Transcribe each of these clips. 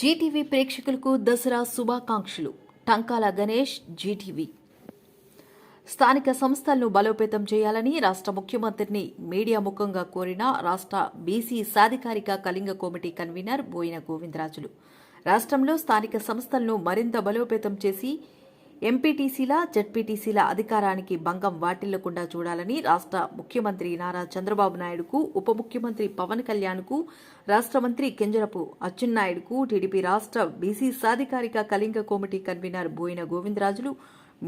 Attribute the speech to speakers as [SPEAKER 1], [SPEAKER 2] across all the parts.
[SPEAKER 1] Zee TV ప్రేక్షకులకు దసరా శుభాకాంక్షలు. Tankala Ganesh G TV. స్థానిక సంస్థలను బలోపేతం చేయాలని రాష్ట్ర ముఖ్యమంత్రిని మీడియా ముఖంగా కోరిన రాష్ట్ర బీసీ సాధికారిక కళింగ కమిటీ కన్వీనర్ బోయిన గోవిందరాజులు. రాష్ట్రంలో స్థానిక సంస్థలను మరింత బలోపేతం చేసి ఎంపీటీసీల జడ్పీటీసీల అధికారానికి భంగం వాటిల్లకుండా చూడాలని రాష్ట్ర ముఖ్యమంత్రి నారా చంద్రబాబు నాయుడుకు ఉప ముఖ్యమంత్రి పవన్ కళ్యాణ్కు రాష్ట్ర మంత్రి కింజరపు అచ్చెన్నాయుడుకు టీడీపీ రాష్ట్ర BC సాధికారిక Kalinga committee convener Boina Govindarajulu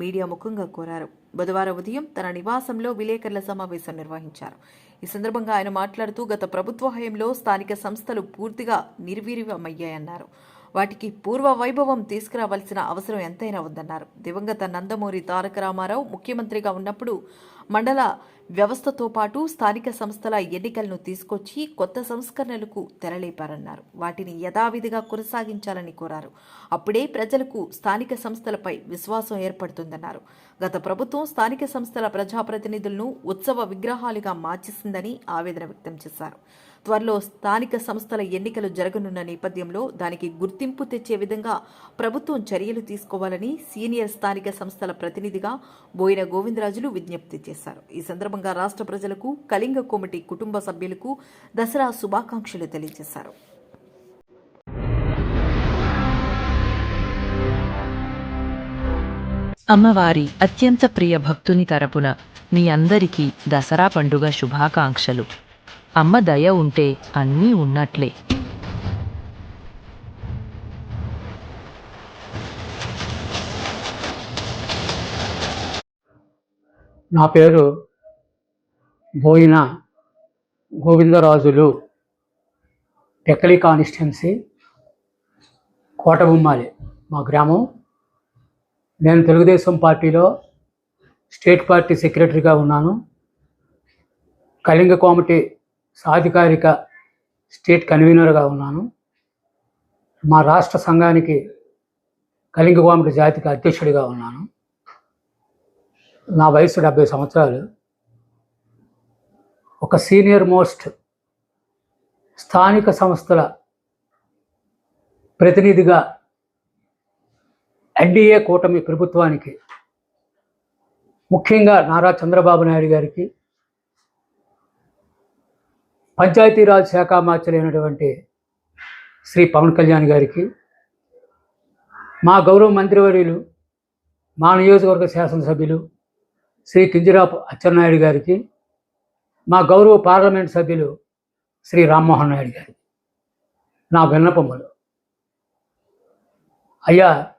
[SPEAKER 1] media ముఖంగా కోరారు. బుధవారం ఉదయం తన నివాసంలో విలేకరుల సమావేశం నిర్వహించారు. ఈ సందర్భంగా ఆయన మాట్లాడుతూ గత ప్రభుత్వ హయంలో స్థానిక సంస్థలు పూర్తిగా నిర్వీర్యమయ్యాయన్నారు. వాటికి పూర్వ వైభవం తీసుకురావాల్సిన అవసరం ఎంతైనా ఉందన్నారు. దివంగత నందమూరి తారక రామారావు ముఖ్యమంత్రిగా ఉన్నప్పుడు మండల వ్యవస్థతో పాటు స్థానిక సంస్థల ఎన్నికలను తీసుకొచ్చి కొత్త సంస్కరణలకు తెరలేపారన్నారు. వాటిని యథావిధిగా కొనసాగించాలని కోరారు. అప్పుడే ప్రజలకు స్థానిక సంస్థలపై విశ్వాసం ఏర్పడుతుందన్నారు. గత ప్రభుత్వం స్థానిక సంస్థల ప్రజాప్రతినిధులను ఉత్సవ విగ్రహాలుగా మార్చేసిందని ఆవేదన వ్యక్తం చేశారు. త్వరలో స్థానిక సంస్థల ఎన్నికలు జరగనున్న నేపథ్యంలో దానికి గుర్తింపు తెచ్చే విధంగా ప్రభుత్వం చర్యలు తీసుకోవాలని సీనియర్ స్థానిక సంస్థల ప్రతినిధిగా బోయిన గోవిందరాజులు విజ్ఞప్తి చేశారు. ఈ సందర్భంగా రాష్ట్ర ప్రజలకు కళింగ కమిటీ కుటుంబ సభ్యులకు దసరా శుభాకాంక్షలు తెలియజేశారు.
[SPEAKER 2] అమ్మవారి అత్యంత ప్రియ భక్తుని తరపున మీ అందరికీ దసరా పండుగ శుభాకాంక్షలు. అమ్మ దయ ఉంటే అన్నీ ఉన్నట్లే.
[SPEAKER 3] నా పేరు బోయిన గోవిందరాజులు టెక్కలి కాన్స్టిట్యున్సీ కోటబొమ్మాలి మా గ్రామం. నేను తెలుగుదేశం పార్టీలో స్టేట్ పార్టీ సెక్రటరీగా ఉన్నాను. కళింగ కామిటీ సాధికారిక స్టేట్ కన్వీనర్గా ఉన్నాను. మా రాష్ట్ర సంఘానికి కళింగ జాతికి అధ్యక్షుడిగా ఉన్నాను. నా వయసు డెబ్బై సంవత్సరాలు. ఒక సీనియర్ మోస్ట్ స్థానిక సంస్థల ప్రతినిధిగా ఎన్డీఏ కూటమి ప్రభుత్వానికి ముఖ్యంగా నారా చంద్రబాబు నాయుడు గారికి పంచాయతీరాజ్ శాఖ మార్చలేనటువంటి శ్రీ పవన్ కళ్యాణ్ గారికి మా గౌరవ మంత్రివర్యులు మా నియోజకవర్గ శాసనసభ్యులు శ్రీ కింజరాపు అచ్చెన్నాయుడు గారికి మా గౌరవ పార్లమెంట్ సభ్యులు శ్రీ రామ్మోహన్ నాయుడు గారికి. నా విన్నపములు. అయ్యా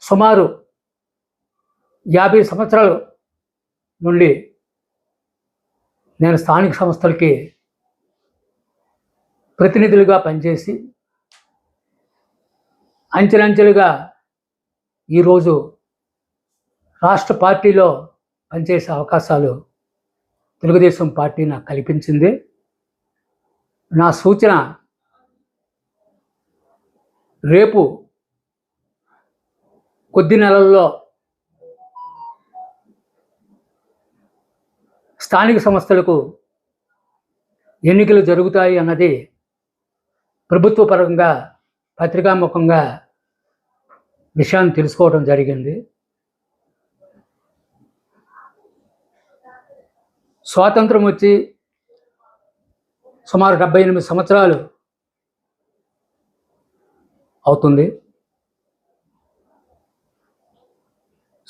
[SPEAKER 3] సుమారు యాభై సంవత్సరాల నుండి నేను స్థానిక సంస్థలకి ప్రతినిధులుగా పనిచేసి అంచెలంచెలుగా ఈరోజు రాష్ట్ర పార్టీలో పనిచేసే అవకాశాలు తెలుగుదేశం పార్టీ నాకు కల్పించింది. నా సూచన రేపు కొద్ది నెలల్లో స్థానిక సంస్థలకు ఎన్నికలు జరుగుతాయి అన్నది ప్రభుత్వ పరంగా పత్రికాముఖంగా విషయాన్ని తెలుసుకోవడం జరిగింది. స్వాతంత్రం వచ్చి సుమారు డెబ్బై ఎనిమిది సంవత్సరాలు అవుతుంది.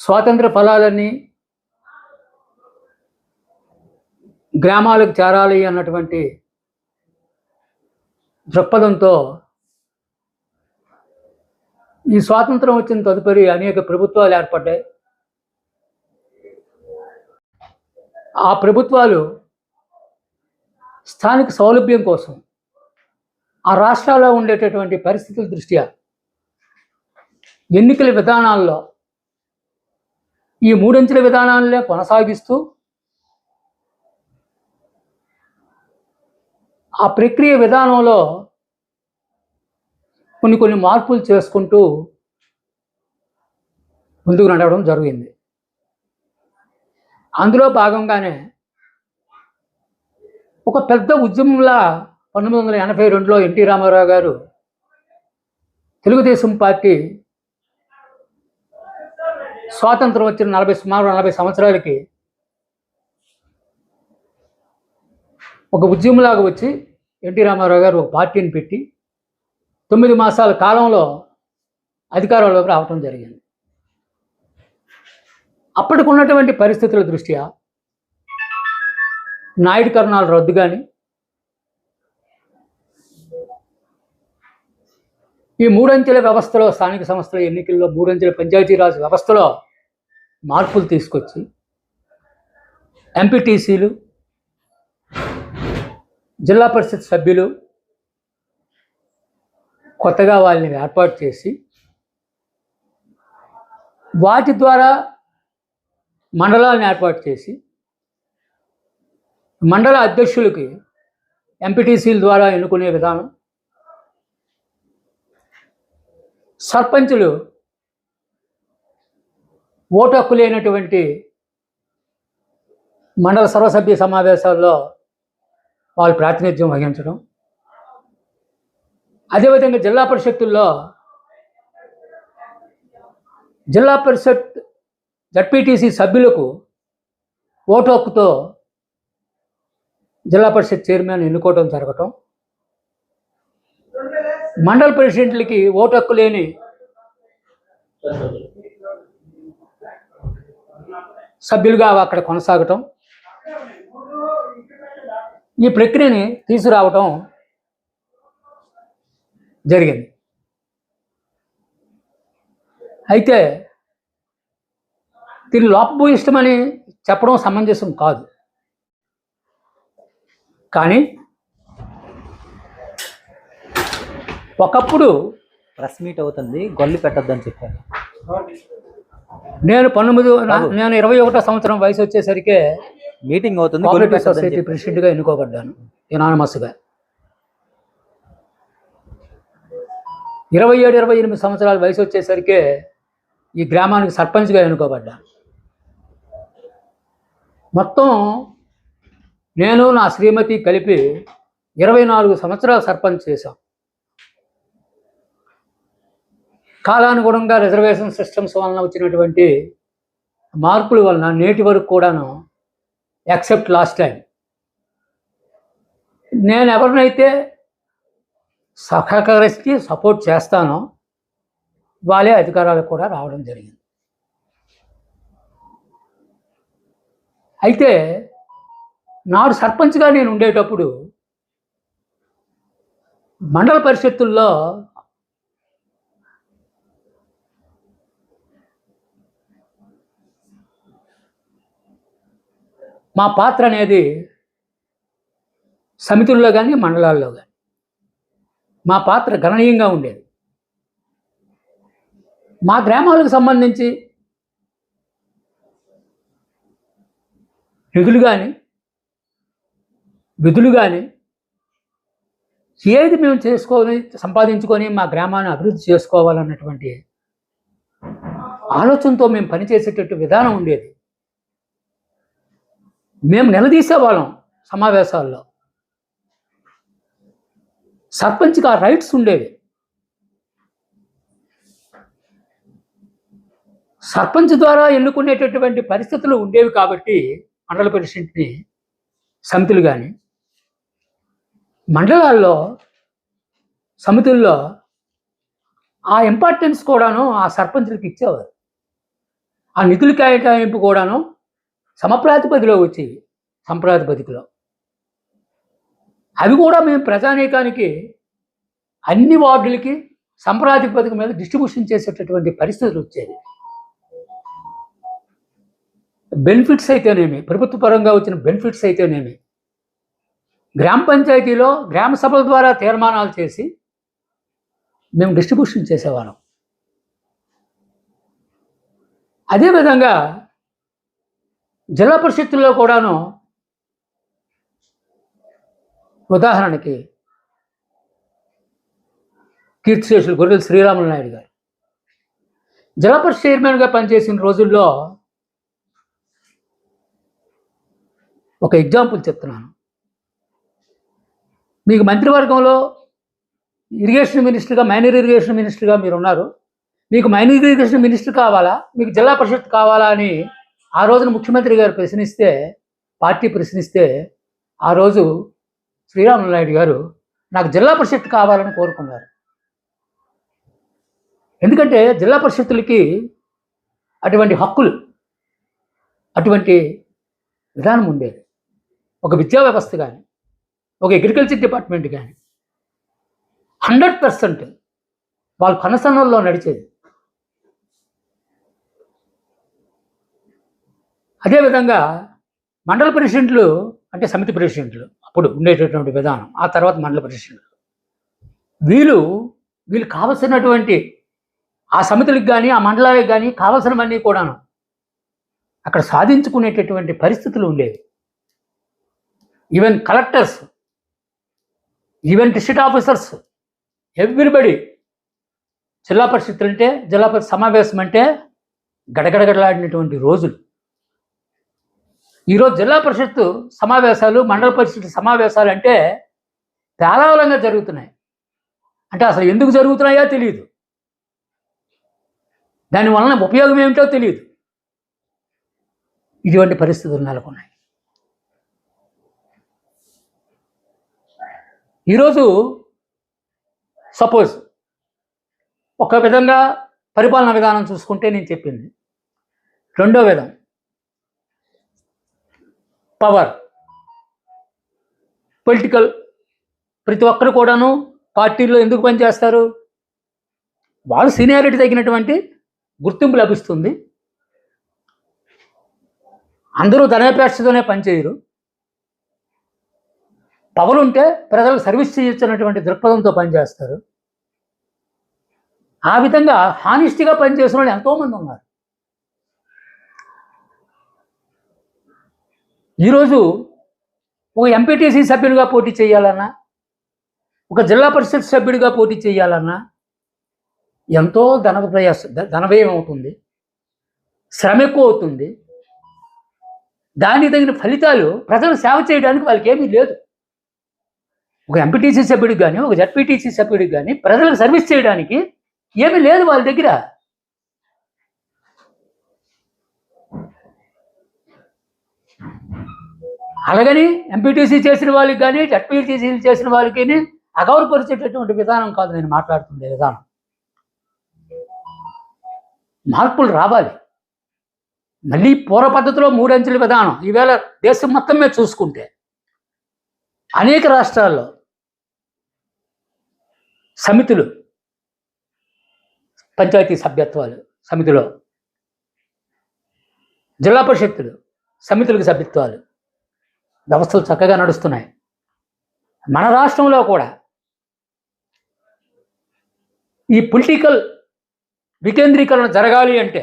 [SPEAKER 3] స్వాతంత్ర ఫలాలన్నీ గ్రామాలకు చేరాలి అన్నటువంటి దృక్పథంతో ఈ స్వాతంత్రం వచ్చిన తదుపరి అనేక ప్రభుత్వాలు ఏర్పడ్డాయి. ఆ ప్రభుత్వాలు స్థానిక సౌలభ్యం కోసం ఆ రాష్ట్రాల్లో ఉండేటటువంటి పరిస్థితుల దృష్ట్యా ఎన్నికల విధానాల్లో ఈ మూడంచెల విధానాలనే కొనసాగిస్తూ ఆ ప్రక్రియ విధానంలో కొన్ని కొన్ని మార్పులు చేసుకుంటూ ముందుకు నడవడం జరిగింది. అందులో భాగంగానే ఒక పెద్ద ఉద్యమంలా పంతొమ్మిది వందల ఎనభై రెండులో ఎన్టీ రామారావు గారు తెలుగుదేశం పార్టీ స్వాతంత్రం వచ్చిన నలభై సుమారు నలభై సంవత్సరాలకి ఒక ఉద్యమంలాగా వచ్చి ఎన్టీ రామారావు గారు ఒక పార్టీని పెట్టి తొమ్మిది మాసాల కాలంలో అధికారంలోకి రావటం జరిగింది. అప్పటికి ఉన్నటువంటి పరిస్థితుల దృష్ట్యా నాయుడు కరుణాలు రద్దు కానీ ఈ మూడంచెల వ్యవస్థలో స్థానిక సంస్థల ఎన్నికల్లో మూడంచెల పంచాయతీరాజ్ వ్యవస్థలో మార్పులు తీసుకొచ్చి ఎంపీటీసీలు జిల్లా పరిషత్ సభ్యులు కొత్తగా వాళ్ళని ఏర్పాటు చేసి వాటి ద్వారా మండలాలను ఏర్పాటు చేసి మండల అధ్యక్షులకి ఎంపీటీసీల ద్వారా ఎన్నుకునే విధానం సర్పంచులు ఓటు హక్కు లేనటువంటి మండల సర్వసభ్య సమావేశాల్లో వాళ్ళు ప్రాతినిధ్యం వహించడం. అదేవిధంగా జిల్లా పరిషత్తుల్లో జిల్లా పరిషత్ జడ్పీటీసీ సభ్యులకు ఓటు హక్కుతో జిల్లా పరిషత్ చైర్మన్ ఎన్నుకోవడం జరగటం. మండల ప్రెసిడెంట్లకి ఓటు హక్కు లేని సభ్యులుగా అక్కడ కొనసాగటం. ఈ ప్రక్రియని తీసుకురావటం జరిగింది. అయితే దీన్ని లోపభూయిష్టమని చెప్పడం సమంజసం కాదు. కానీ ఒకప్పుడు
[SPEAKER 4] ప్రెస్ మీట్ అవుతుంది గొల్లి పెట్టొద్దని చెప్పారు.
[SPEAKER 3] నేను పంతొమ్మిది నేను ఇరవై ఒకటో సంవత్సరం వయసు వచ్చేసరికి
[SPEAKER 4] మీటింగ్ అవుతుంది
[SPEAKER 3] కోఆపరేటివ్ సొసైటీ
[SPEAKER 4] చెప్పారు.
[SPEAKER 3] ప్రెసిడెంట్గా ఎన్నుకోబడ్డాను ఎనానమస్గా. ఇరవై ఏడు ఇరవై ఎనిమిది సంవత్సరాల వయసు వచ్చేసరికి ఈ గ్రామానికి సర్పంచ్గా ఎన్నుకోబడ్డాను. మొత్తం నేను నా శ్రీమతి కలిపి ఇరవై నాలుగు సంవత్సరాలు సర్పంచ్ చేశాం. కాలానుగుణంగా రిజర్వేషన్ సిస్టమ్స్ వలన వచ్చినటువంటి మార్పుల వలన నేటి వరకు కూడాను ఎక్సెప్ట్ లాస్ట్ టైం నేను ఎవరినైతే సహకరించి సపోర్ట్ చేస్తానో వాళ్ళే అధికారాలకు కూడా రావడం జరిగింది. అయితే నాడు సర్పంచ్గా నేను ఉండేటప్పుడు మండల పరిషత్తుల్లో మా పాత్ర అనేది సమితుల్లో కానీ మండలాల్లో కానీ మా పాత్ర గణనీయంగా ఉండేది. మా గ్రామాలకు సంబంధించి నిధులు కానీ విధులు కానీ ఏది మేము చేసుకొని సంపాదించుకొని మా గ్రామాన్ని అభివృద్ధి చేసుకోవాలన్నటువంటి ఆలోచనతో మేము పనిచేసేటట్టు విధానం ఉండేది. మేము నిలదీసేవాళ్ళం సమావేశాల్లో. సర్పంచ్కి ఆ రైట్స్ ఉండేవి. సర్పంచ్ ద్వారా ఎన్నుకునేటటువంటి పరిస్థితులు ఉండేవి కాబట్టి మండల ప్రెసిడెంట్ని సమితులు కానీ మండలాల్లో సమితుల్లో ఆ ఇంపార్టెన్స్ కూడాను ఆ సర్పంచులకు ఇచ్చేవారు. ఆ నిధుల కేటాయింపు కూడాను సమప్రాతిపదిలో వచ్చేవి సంప్రాతిపదికలో. అవి కూడా మేము ప్రజానీకానికి అన్ని వార్డులకి సంప్రాతిపదిక మీద డిస్ట్రిబ్యూషన్ చేసేటటువంటి పరిస్థితులు వచ్చేది బెనిఫిట్స్ అయితేనేమి ప్రభుత్వ పరంగా వచ్చిన బెనిఫిట్స్ అయితేనేమి గ్రామ పంచాయతీలో గ్రామ సభల ద్వారా తీర్మానాలు చేసి మేము డిస్ట్రిబ్యూషన్ చేసేవాళ్ళం. అదేవిధంగా జిల్లా పరిషత్తుల్లో కూడాను ఉదాహరణకి కీర్తిశేషులు గొర్రెల శ్రీరాములు నాయుడు గారు. జిల్లా పరిషత్ చైర్మన్గా పనిచేసిన రోజుల్లో ఒక ఎగ్జాంపుల్ చెప్తున్నాను. మీకు మంత్రివర్గంలో ఇరిగేషన్ మినిస్టర్గా మైనర్ ఇరిగేషన్ మినిస్టర్గా మీరు ఉన్నారు మీకు మైనర్ ఇరిగేషన్ మినిస్టర్ కావాలా? మీకు జిల్లా పరిషత్ కావాలా అని ఆ రోజున ముఖ్యమంత్రి గారు ప్రశ్నిస్తే పార్టీ ప్రశ్నిస్తే ఆ రోజు శ్రీరాములు నాయుడు గారు నాకు జిల్లా పరిషత్ కావాలని కోరుకున్నారు. ఎందుకంటే జిల్లా పరిషత్తులకి అటువంటి హక్కులు అటువంటి విధానం ఉండేది. ఒక విద్యా వ్యవస్థ కానీ ఒక అగ్రికల్చర్ డిపార్ట్మెంట్ కానీ హండ్రెడ్ పర్సెంట్ వాళ్ళ కొనసనంలో నడిచేది. అదేవిధంగా మండల ప్రెసిడెంట్లు అంటే సమితి ప్రెసిడెంట్లు అప్పుడు ఉండేటటువంటి విధానం ఆ తర్వాత మండల ప్రెసిడెంట్లు. వీళ్ళు వీళ్ళు కావలసినటువంటి ఆ సమితులకు కానీ ఆ మండలాలకు కానీ కావలసినవన్నీ కూడాను అక్కడ సాధించుకునేటటువంటి పరిస్థితులు ఉండేవి. Even collectors even district officers everybody జిల్లా పరిషత్తులు అంటే జిల్లా పరిషత్ సమావేశం అంటే గడగడగడలాడినటువంటి రోజులు. ఈరోజు జిల్లా పరిషత్తు సమావేశాలు మండల పరిషత్ సమావేశాలు అంటే పేలవలంగా జరుగుతున్నాయి. అంటే అసలు ఎందుకు జరుగుతున్నాయో తెలియదు దాని వలన ఉపయోగం ఏమిటో తెలియదు ఇటువంటి పరిస్థితులు నెలకొన్నాయి. ఈరోజు సపోజ్ ఒక విధంగా పరిపాలన విధానం చూసుకుంటే నేను చెప్పింది. రెండో విధం. పవర్. పొలిటికల్ ప్రతి ఒక్కరు కూడాను పార్టీల్లో ఎందుకు పనిచేస్తారు? వాళ్ళు సీనియారిటీ తగినటువంటి గుర్తింపు లభిస్తుంది. అందరూ ధనాపేక్షతోనే పనిచేయరు. పవర్ ఉంటే ప్రజలకు సర్వీస్ చేయొచ్చినటువంటి దృక్పథంతో పనిచేస్తారు. ఆ విధంగా హానిస్టీగా పనిచేసిన వాళ్ళు ఎంతోమంది ఉన్నారు. ఈరోజు ఒక ఎంపీటీసీ సభ్యుడిగా పోటీ చేయాలన్నా ఒక జిల్లా పరిషత్ సభ్యుడిగా పోటీ చేయాలన్నా ఎంతో ధన ప్రయాస ధనవ్యయం అవుతుంది శ్రమ ఎక్కువ అవుతుంది. దానికి తగిన ఫలితాలు ప్రజలు సేవ చేయడానికి వాళ్ళకి ఏమీ లేదు. ఒక ఎంపీటీసీ సభ్యుడికి కానీ ఒక జడ్పీటీసీ సభ్యుడికి కానీ ప్రజలకు సర్వీస్ చేయడానికి ఏమీ లేదు వాళ్ళ దగ్గర. అలాగని ఎంపీటీసీ చేసిన వాళ్ళకి కానీ జడ్పీటీసీ చేసిన వాళ్ళకి అగౌరపరిచేటటువంటి విధానం కాదు నేను మాట్లాడుతుండే విధానం. మార్పులు రావాలి. మళ్ళీ పూర్వ పద్ధతిలో మూడంచెల విధానం. ఈవేళ దేశం మొత్తం మీద చూసుకుంటే అనేక రాష్ట్రాల్లో సమితులు పంచాయతీ సభ్యత్వాలు సమితిలో జిల్లా పరిషత్తులు సమితులకు సభ్యత్వాలు వ్యవస్థలు చక్కగా నడుస్తున్నాయి. మన రాష్ట్రంలో కూడా ఈ పొలిటికల్ వికేంద్రీకరణ జరగాలి అంటే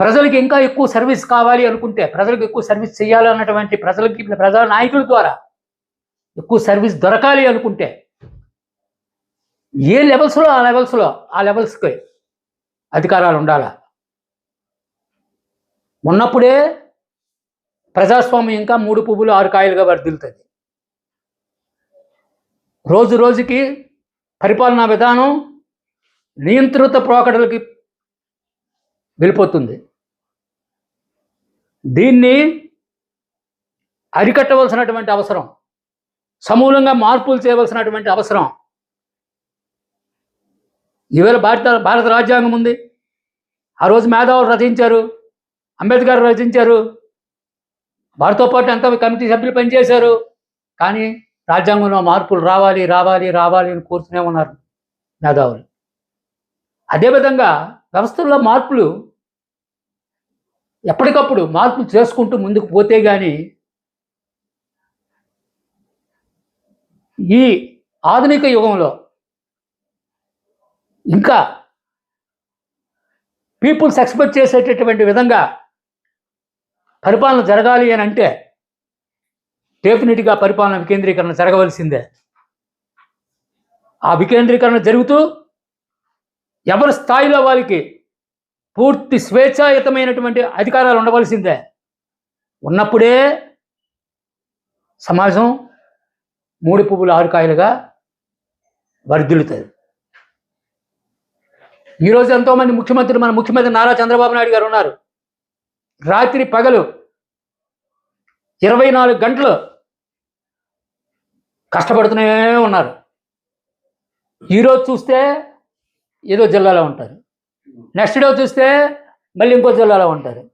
[SPEAKER 3] ప్రజలకు ఇంకా ఎక్కువ సర్వీస్ కావాలి అనుకుంటే ప్రజలకు ఎక్కువ సర్వీస్ చేయాలి అన్నటువంటి ప్రజలకి ప్రజా నాయకుల ద్వారా ఎక్కువ సర్వీస్ దొరకాలి అనుకుంటే ఏ లెవెల్స్లో ఆ లెవెల్స్లో ఆ లెవెల్స్కి అధికారాలు ఉండాలా? ఉన్నప్పుడే ప్రజాస్వామ్యం ఇంకా మూడు పువ్వులు ఆరు కాయలుగా వర్ధిల్లుతుంది. రోజు రోజుకి పరిపాలనా విధానం నియంత్రిత ప్రోకడలకి వెళ్ళిపోతుంది. దీన్ని అరికట్టవలసినటువంటి అవసరం సమూలంగా మార్పులు చేయవలసినటువంటి అవసరం. ఈవేళ భారత భారత రాజ్యాంగం ఉంది. ఆ రోజు మేధావులు రచించారు అంబేద్కర్ రచించారు వారితో పాటు ఎంతో కమిటీ సభ్యులు పనిచేశారు. కానీ రాజ్యాంగంలో మార్పులు రావాలి రావాలి రావాలి అని కోరుతూనే ఉన్నారు మేధావులు. అదేవిధంగా వ్యవస్థల్లో మార్పులు ఎప్పటికప్పుడు మార్పులు చేసుకుంటూ ముందుకు పోతే కానీ ఈ ఆధునిక యుగంలో ఇంకా పీపుల్స్ ఎక్స్పెక్ట్ చేసేటటువంటి విధంగా పరిపాలన జరగాలి అని అంటే డెఫినెట్గా పరిపాలన వికేంద్రీకరణ జరగవలసిందే. ఆ వికేంద్రీకరణ జరుగుతూ ఎవరి స్థాయిలో వాళ్ళకి పూర్తి స్వేచ్ఛాయుతమైనటువంటి అధికారాలు ఉండవలసిందే. ఉన్నప్పుడే సమాజం మూడు పువ్వులు ఆరు కాయలుగా వర్ధిల్లుతుంది. ఈరోజు ఎంతోమంది ముఖ్యమంత్రులు మన ముఖ్యమంత్రి నారా చంద్రబాబు నాయుడు గారు ఉన్నారు. రాత్రి పగలు ఇరవై నాలుగు గంటలు కష్టపడుతూనే ఉన్నారు. ఈరోజు చూస్తే ఏదో జిల్లాలో ఉంటారు. నెక్స్ట్ డే చూస్తే మళ్ళీ ఇంకో జిల్లాలో ఉంటారు.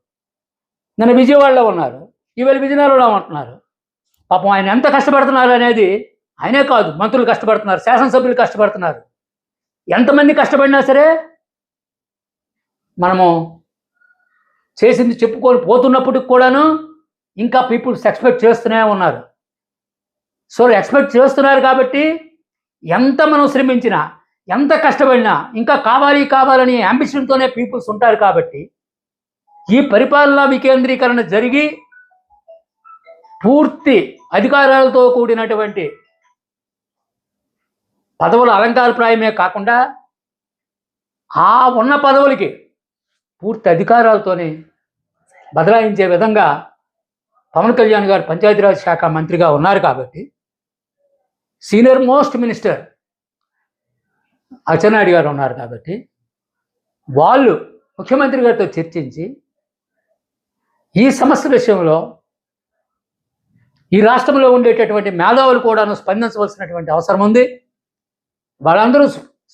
[SPEAKER 3] నిన్న విజయవాడలో ఉన్నారు. ఈవేళ విజయనగరంలో ఉంటున్నారు. పాపం ఆయన ఎంత కష్టపడుతున్నారు అనేది ఆయనే కాదు మంత్రులు కష్టపడుతున్నారు శాసనసభ్యులు కష్టపడుతున్నారు. ఎంతమంది కష్టపడినా సరే మనము చేసింది చెప్పుకొని పోతున్నప్పటికి కూడాను ఇంకా పీపుల్స్ ఎక్స్పెక్ట్ చేస్తూనే ఉన్నారు. సో ఎక్స్పెక్ట్ చేస్తున్నారు కాబట్టి ఎంత మనం శ్రమించినా ఎంత కష్టపడినా ఇంకా కావాలి కావాలని అంబిషన్తోనే పీపుల్స్ ఉంటారు కాబట్టి ఈ పరిపాలనా వికేంద్రీకరణ జరిగి పూర్తి అధికారాలతో కూడినటువంటి పదవుల అలంకారప్రాయమే కాకుండా ఆ ఉన్న పదవులకి పూర్తి అధికారాలతోనే బదలాయించే విధంగా పవన్ కళ్యాణ్ గారు పంచాయతీరాజ్ శాఖ మంత్రిగా ఉన్నారు కాబట్టి సీనియర్ మోస్ట్ మినిస్టర్ అచ్చెన్నాయుడు గారు ఉన్నారు కాబట్టి వాళ్ళు ముఖ్యమంత్రి గారితో చర్చించి ఈ సమస్య విషయంలో ఈ రాష్ట్రంలో ఉండేటటువంటి మేధావులు కూడాను స్పందించవలసినటువంటి అవసరం ఉంది. వాళ్ళందరూ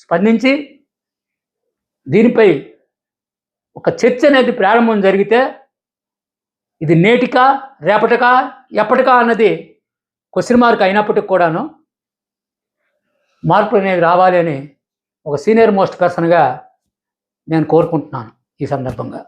[SPEAKER 3] స్పందించి దీనిపై ఒక చర్చ అనేది ప్రారంభం జరిగితే ఇది నేటికా రేపటికా ఎప్పటికా అన్నది క్వశ్చన్ మార్క్ అయినప్పటికి కూడాను మార్పులు అనేది రావాలి అని ఒక సీనియర్ మోస్ట్ పర్సన్గా నేను కోరుకుంటున్నాను ఈ సందర్భంగా.